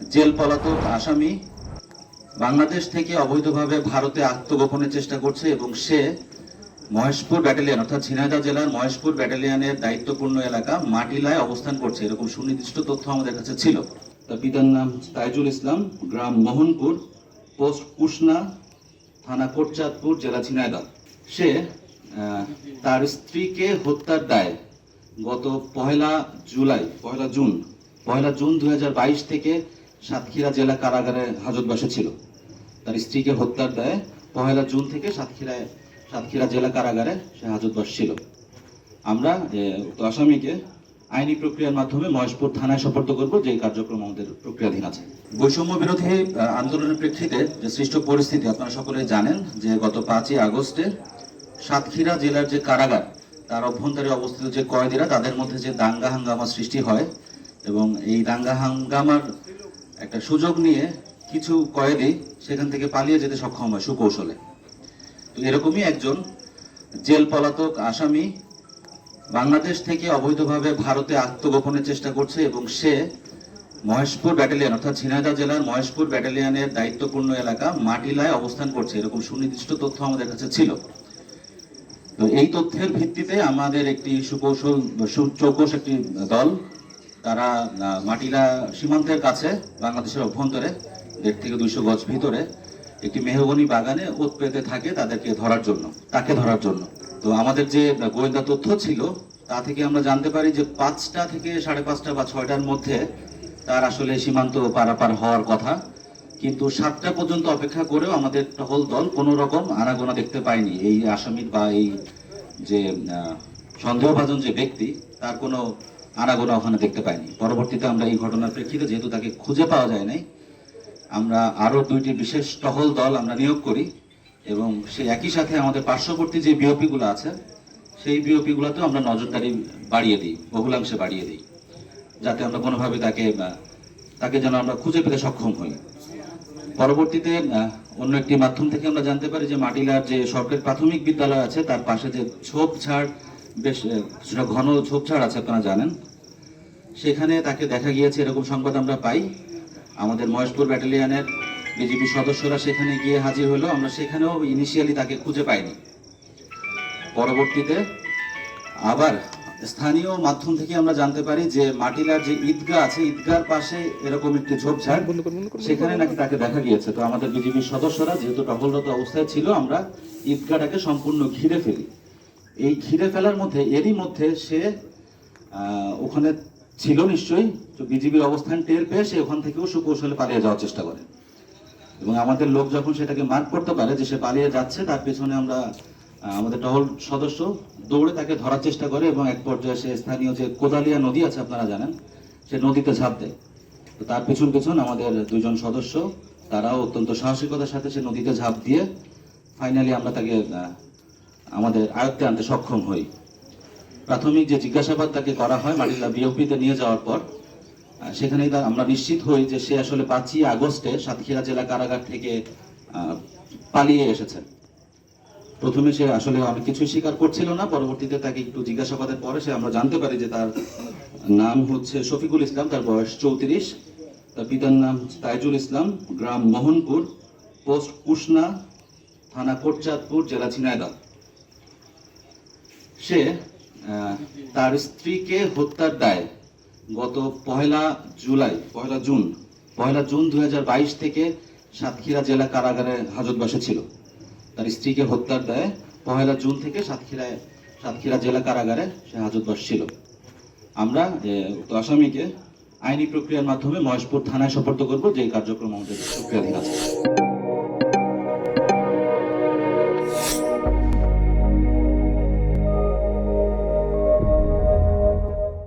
Jail পলাতক আসামি বাংলাদেশ থেকে অবৈধভাবে ভারতে আত্মগোপনের চেষ্টা করছে এবং সে মহেশপুর ব্যাটালিয়ন, অর্থাৎ ঝিনাইদহ জেলার মহেশপুর ব্যাটালিয়ানের দায়িত্বপূর্ণ এলাকা মাটিলায় অবস্থান করছে, এরকম সুনির্দিষ্ট তথ্য আমাদের কাছে ছিল। তার পিতার নাম তাইজুল ইসলাম, গ্রাম মোহনপুর, পোস্ট কুশনা থানা কোটচাঁদপুর, জেলা ঝিনাইদহ। সে তার স্ত্রীকে হত্যার দায় গত পহেলা জুলাই পহেলা জুন পহেলা জুন দু হাজার বাইশ থেকে সাতক্ষীরা জেলা কারাগারে হাজতবাসে ছিল। তার স্ত্রীকে হত্যার দায় পহেলা জুন থেকে সাতক্ষীরায় সাতক্ষীরা জেলা কারাগারে সে হাজতবাস ছিল। আমরা উক্ত আসামিকে আইনি প্রক্রিয়ার মাধ্যমে মহেশপুর থানায় সোপর্দ করব, যে কার্যক্রম আমাদের প্রক্রিয়াধীন আছে। বৈষম্য বিরোধী আন্দোলনের প্রেক্ষিতে যে সৃষ্ট পরিস্থিতি, আপনারা সকলে জানেন যে গত পাঁচই আগস্টে সাতক্ষীরা জেলার যে কারাগার, তার অভ্যন্তরে অবস্থিত যে কয়েদিরা, তাদের মধ্যে যে দাঙ্গা হাঙ্গামা সৃষ্টি হয় এবং এই দাঙ্গা হাঙ্গামার একটা সুযোগ নিয়ে কিছু কয়েদি সেখান থেকে পালিয়ে যেতে সক্ষম হয় সুকৌশলে। তো এরকমই একজন জেল পলাতক আসামি বাংলাদেশ থেকে অবৈধভাবে ভারতে আত্মগোপনের চেষ্টা করছে এবং সে মহেশপুর ব্যাটালিয়ান, অর্থাৎ ঝিনাইদহ জেলার মহেশপুর ব্যাটালিয়নের দায়িত্বপূর্ণ এলাকা মাটিলায় অবস্থান করছে, এরকম সুনির্দিষ্ট তথ্য আমাদের কাছে ছিল। তো এই তথ্যের ভিত্তিতে আমাদের একটি সুকৌশল সুচৌকস একটি দল তারা মাটিলা সীমান্তের কাছে বাংলাদেশের অভ্যন্তরে, দেড় থেকে দুইশো গজ ভিতরে একটি মেহগনি বাগানে ওত পেতে থাকে তাদেরকে ধরার জন্য, তাকে ধরার জন্য। তো আমাদের যে গোয়েন্দা তথ্য ছিল, তা থেকে আমরা জানতে পারি যে পাঁচটা থেকে সাড়ে পাঁচটা বা ছয়টার মধ্যে তার আসলে সীমান্ত পারাপার হওয়ার কথা। কিন্তু সাতটা পর্যন্ত অপেক্ষা করেও আমাদের টহল দল কোনো রকম আনাগোনা দেখতে পায়নি। এই আসামির বা এই যে সন্দেহভাজন যে ব্যক্তি, তার কোনো আনাগোনা ওখানে দেখতে পাইনি। পরবর্তীতে আমরা এই ঘটনার প্রেক্ষিতে যেহেতু তাকে খুঁজে পাওয়া যায় নাই, আমরা আরও দুইটি বিশেষ টহল দল আমরা নিয়োগ করি এবং সেই একই সাথে আমাদের পার্শ্ববর্তী যে বিওপি গুলো আছে, সেই বিওপি গুলোতেও আমরা নজরদারি বাড়িয়ে দিই, বহুলাংশে বাড়িয়ে দিই, যাতে আমরা কোনোভাবে তাকে তাকে যেন আমরা খুঁজে পেতে সক্ষম হই। পরবর্তীতে অন্য একটি মাধ্যম থেকে আমরা জানতে পারি যে মাটিলার যে সরকারি প্রাথমিক বিদ্যালয় আছে, তার পাশে যে ঝোপঝাড় বেশ কিছুটা ঘন ঝোপঝাড় আছে আপনারা জানেন। সেখানে তাকে দেখা গিয়েছে এরকম সংবাদ আমরা পাই। আমাদের মহেশপুর ব্যাটালিয়নের বিজেপি সদস্যরা সেখানে গিয়ে হাজির হলো। আমরা সেখানেও ইনিশিয়ালি তাকে খুঁজে পাইনি। পরবর্তীতে আবার স্থানীয় মাধ্যম থেকে আমরা জানতে পারি যে মাটিলার যে ঈদগাহ আছে ঈদগার পাশে এরকম একটি ঝোপঝাড় সেখানে নাকি তাকে দেখা গিয়েছে। তো আমাদের বিজেপির সদস্যরা যেহেতু টহলরত অবস্থায় ছিল আমরা ঈদগাহটাকে সম্পূর্ণ ঘিরে ফেলি। এই ঘিরে ফেলার মধ্যে, এরই মধ্যে সে ওখানে ছিল নিশ্চয়ই, তো বিজিবির অবস্থান টের পেয়ে সে ওখান থেকেও সুকৌশলে পালিয়ে যাওয়ার চেষ্টা করে। এবং আমাদের লোক যখন সেটাকে মার্ক করতে পারে যে সে পালিয়ে যাচ্ছে, তার পেছনে আমরা আমাদের টহল সদস্য দৌড়ে তাকে ধরার চেষ্টা করে এবং এক পর্যায়ে সে স্থানীয় যে কোদালিয়া নদী আছে আপনারা জানেন, সে নদীতে ঝাঁপ দেয়। তো তার পেছন পেছন আমাদের দুজন সদস্য, তারাও অত্যন্ত সাহসিকতার সাথে সে নদীতে ঝাঁপ দিয়ে, ফাইনালি আমরা তাকে আমাদের আয়ত্তে আনতে সক্ষম হই। প্রাথমিক যে জিজ্ঞাসাবাদ তাকে করা হয় মাটিলা বিওপিতে নিয়ে যাওয়ার পর সেখানেই আমরা নিশ্চিত হই যে সে আসলে পাঁচই আগস্টে সাতক্ষীরা জেলা কারাগার থেকে পালিয়ে এসেছে। প্রথমে সে আসলে অনেক কিছুই স্বীকার করছিল না, পরবর্তীতে তাকে একটু জিজ্ঞাসাবাদের পরে সে আমরা জানতে পারি যে তার নাম হচ্ছে শফিকুল ইসলাম, তার বয়স চৌত্রিশ। তার পিতার নাম তাইজুল ইসলাম, গ্রাম মোহনপুর, পোস্ট কুশনা, থানা কোটচাঁদপুর, জেলা ঝিনাইদহ। সে তার স্ত্রীকে হত্যার দায় গত পহেলা জুলাই, পহেলা জুন পহেলা জুন দুই হাজার বাইশ থেকে সাতক্ষীরা জেলা কারাগারে হাজতবাসে ছিল। তার স্ত্রীকে হত্যার দায় পহেলা জুন থেকে সাতক্ষীরায়, সাতক্ষীরা জেলা কারাগারে সে হাজতবাস ছিল। আমরা উক্ত আসামিকে আইনি প্রক্রিয়ার মাধ্যমে মহেশপুর থানায় সোপর্দ করব, যে কার্যক্রম আমাদের প্রক্রিয়াধীন আছে।